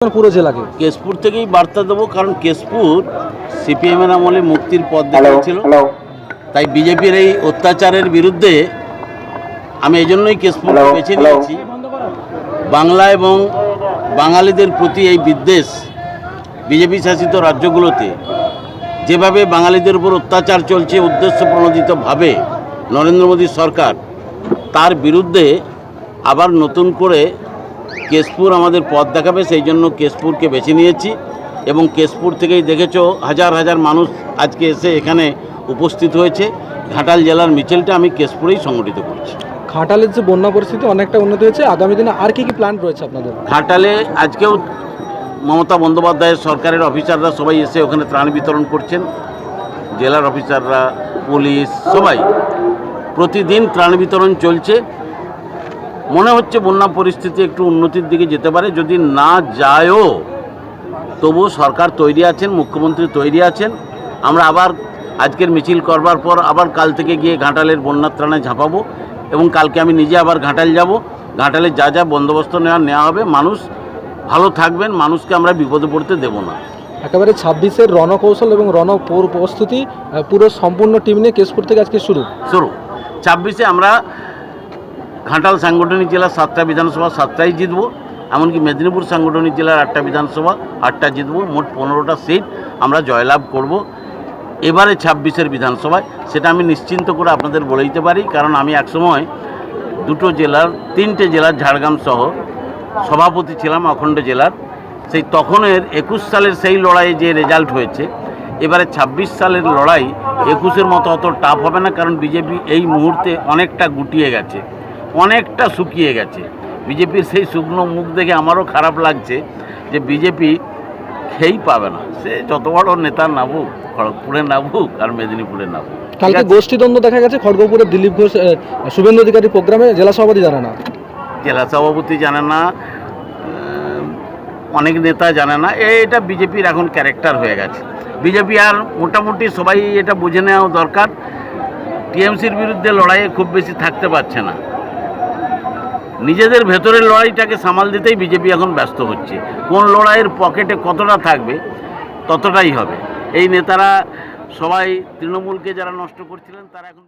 পুরো জেলাকে? কেশপুর থেকেই বার্তা দেবো কারণ কেশপুর সিপিএমের আমলে মুক্তির পথ হ্যালো তাই বিজেপির এই অত্যাচারের বিরুদ্ধে আমি এই জন্যই কেশপুর বেছে। নিয়েছি। বাংলা এবং বাঙালিদের প্রতি এই বিদ্বেষ বিজেপি শাসিত রাজ্যগুলোতে যেভাবে বাঙালিদের উপর অত্যাচার চলছে উদ্দেশ্য প্রণোদিতভাবে নরেন্দ্র মোদী সরকার তার বিরুদ্ধে আবার নতুন করে কেশপুর আমাদের পথ দেখাবে সেই জন্য কেশপুরকে বেছে নিয়েছি। এবং কেশপুর থেকেই দেখেছ হাজার হাজার মানুষ আজকে এসে এখানে উপস্থিত হয়েছে। ঘাটাল জেলার মিছিলটা আমি কেশপুরেই সংগঠিত করছি। ঘাটালের যে বন্যা পরিস্থিতি অনেকটা উন্নতি হয়েছে আগামী দিনে আর কি কি প্ল্যান রয়েছে আপনাদের? ঘাটালে আজকেও মমতা বন্দ্যোপাধ্যায়ের সরকারের অফিসাররা সবাই এসে ওখানে ত্রাণ বিতরণ করছেন। জেলার অফিসাররা পুলিশ সবাই প্রতিদিন ত্রাণ বিতরণ চলছে। মনে হচ্ছে বন্যা পরিস্থিতি একটু উন্নতির দিকে যেতে পারে। যদি না যায়ও তবুও সরকার তৈরি আছেন মুখ্যমন্ত্রী তৈরি আছেন। আমরা আবার আজকের মিছিল করবার পর আবার কাল থেকে গিয়ে ঘাটালের বন্যার ত্রাণে ঝাঁপাবো এবং কালকে আমি নিজে আবার ঘাটাল যাব। ঘাটালে যা যা বন্দোবস্ত নেওয়া নেওয়া হবে মানুষ ভালো থাকবেন মানুষকে আমরা বিপদে পড়তে দেব না। একেবারে ছাব্বিশের রণকৌশল এবং রণ প্রস্তুতি পুরো সম্পূর্ণ টিম নিয়ে কেশপুর থেকে আজকে শুরু। শুরু। ছাব্বিশে আমরা ঘাটাল সাংগঠনিক জেলার সাতটা বিধানসভা, সাতটাই জিতবো। এমনকি মেদিনীপুর সাংগঠনিক জেলার আটটা বিধানসভা, আটটা জিতবো। মোট পনেরোটা সিট আমরা জয়লাভ করব। এবারে ছাব্বিশের বিধানসভায়। সেটা আমি নিশ্চিন্ত করে আপনাদের বলে দিতে পারি, কারণ আমি একসময় দুটো জেলার, তিনটে জেলার ঝাড়গ্রাম সহ সভাপতি ছিলাম, অখণ্ড জেলার। সেই তখনের একুশ সালের সেই লড়াইয়ে যে রেজাল্ট হয়েছে, এবারে ২৬ সালের লড়াই একুশের মতো অত টাফ হবে না, কারণ বিজেপি এই মুহূর্তে অনেকটা গুটিয়ে গেছে। অনেকটা শুকিয়ে গেছে। বিজেপির সেই শুকনো মুখ দেখে আমারও খারাপ লাগছে যে বিজেপি খেয়েই পাবে না। সে যত বড় নেতা নাবুক খড়গপুরে নাবুক আর মেদিনীপুরে নাবুক কালকে? গোষ্ঠীদ্বন্দ্ব দেখা গেছে খড়গপুরের দিলীপ ঘোষ শুভেন্দু অধিকারী প্রোগ্রামে জেলা সভাপতি জানে না। জেলা সভাপতি জানে না অনেক নেতা জানে না। এটা বিজেপির এখন ক্যারেক্টার হয়ে গেছে। বিজেপি আর মোটামুটি সবাই এটা বুঝে নেওয়া দরকার। টিএমসির বিরুদ্ধে লড়াইয়ে খুব বেশি থাকতে পারছে না। নিজেদের ভেতরের লড়াইটাকে সামাল দিতেই বিজেপি এখন ব্যস্ত হচ্ছে। কোন লড়াইয়ের পকেটে কতটা থাকবে, ততটাই হবে। এই নেতারা সবাই তৃণমূলকে যারা নষ্ট করছিলেন, তারা এখন